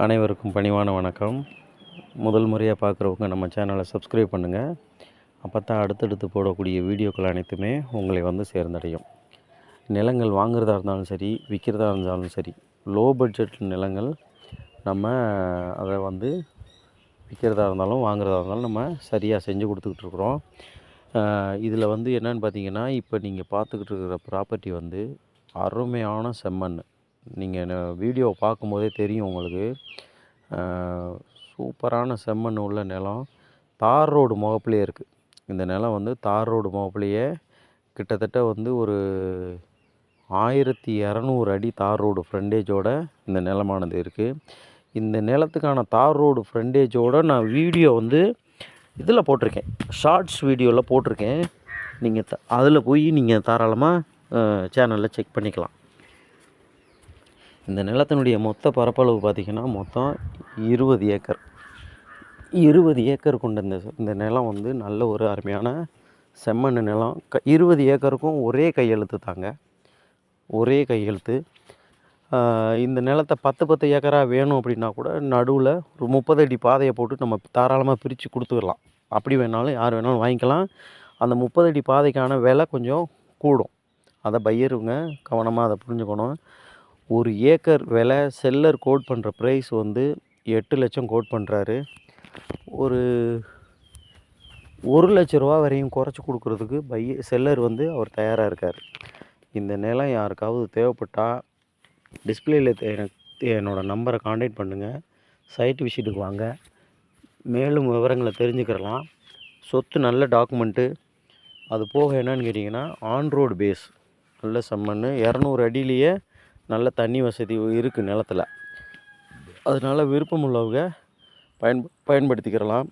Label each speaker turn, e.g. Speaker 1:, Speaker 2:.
Speaker 1: அனைவருக்கும் பணிவான வணக்கம். முதல் முறையாக பார்க்குறவங்க நம்ம சேனலை சப்ஸ்கிரைப் பண்ணுங்கள் அப்போ தான் அடுத்தடுத்து போடக்கூடிய வீடியோக்கள் அனைத்துமே உங்களை வந்து சேர்ந்தடையும். நிலங்கள் வாங்குறதா இருந்தாலும் சரி விற்கிறதா இருந்தாலும் சரி லோ பட்ஜெட் நிலங்கள் நம்ம அதை வந்து விற்கிறதா இருந்தாலும் வாங்குறதா இருந்தாலும் நம்ம சரியாக செஞ்சு கொடுத்துக்கிட்டு இருக்கிறோம். இதில் வந்து என்னன்னு பார்த்தீங்கன்னா இப்போ நீங்கள் பார்த்துக்கிட்டு இருக்கிற ப்ராப்பர்ட்டி வந்து அருமையான செம்மண். நீங்கள் வீடியோ பார்க்கும்போதே தெரியும் உங்களுக்கு. சூப்பரான செம்மண் உள்ள நிலம். தார் ரோடு முகப்புலேயே இருக்குது இந்த நிலம் வந்து தார் ரோடு முகப்புலேயே கிட்டத்தட்ட வந்து ஒரு ஆயிரத்தி இரநூறு அடி தார் ரோடு ஃப்ரண்டேஜோட இந்த நிலமானது இருக்குது இந்த நிலத்துக்கான தார் ரோடு ஃப்ரண்டேஜோட நான் வீடியோ வந்து இதில் போட்டிருக்கேன். ஷார்ட்ஸ் வீடியோவில் போட்டிருக்கேன். நீங்கள் த அதில் போய் நீங்கள் தாராளமாக சேனலில் செக் பண்ணிக்கலாம். இந்த நிலத்தினுடைய மொத்த பரப்பளவு பார்த்திங்கன்னா மொத்தம் இருபது ஏக்கர். இருபது ஏக்கர் கொண்ட இந்த இந்த நிலம் வந்து நல்ல ஒரு அருமையான செம்மண் நிலம். க இருபது ஏக்கருக்கும் ஒரே கையெழுத்து தாங்க. ஒரே கையெழுத்து. இந்த நிலத்தை பத்து பத்து ஏக்கராக வேணும் அப்படின்னா கூட நடுவில் ஒரு முப்பது அடி பாதையை போட்டு நம்ம தாராளமாக பிரித்து கொடுத்துக்கலாம் அப்படி வேணாலும் யார் வேணாலும் வாங்கிக்கலாம். அந்த முப்பது அடி பாதைக்கான விலை கொஞ்சம் கூடும். அதை பையருங்க. கவனமாக அதை புரிஞ்சுக்கணும். ஒரு ஏக்கர் விலை செல்லர் கோட் பண்ணுற ப்ரைஸ் வந்து எட்டு லட்சம் கோட் பண்ணுறாரு ஒரு ஒரு லட்ச ரூபா வரையும் குறைச்சி கொடுக்குறதுக்கு பைய செல்லர் வந்து அவர் தயாராக இருக்கார். இந்த நிலம் யாருக்காவது தேவைப்பட்டால் டிஸ்பிளேயில் எனக்கு என்னோடய நம்பரை காண்டாக்ட் பண்ணுங்கள் சைட் விசிட்டுக்கு வாங்க. மேலும் விவரங்களை தெரிஞ்சுக்கிறலாம். சொத்து நல்ல டாக்குமெண்ட்டு அது போக என்னன்னு கேட்டிங்கன்னா ஆன் ரோடு பேஸ் நல்ல செம்மண் இரநூறு அடியிலேயே நல்ல தண்ணி வசதி இருக்குது நிலத்துல. அதனால் விருப்பம் உள்ளவங்க பயன் பயன்படுத்திக்கிறலாம்.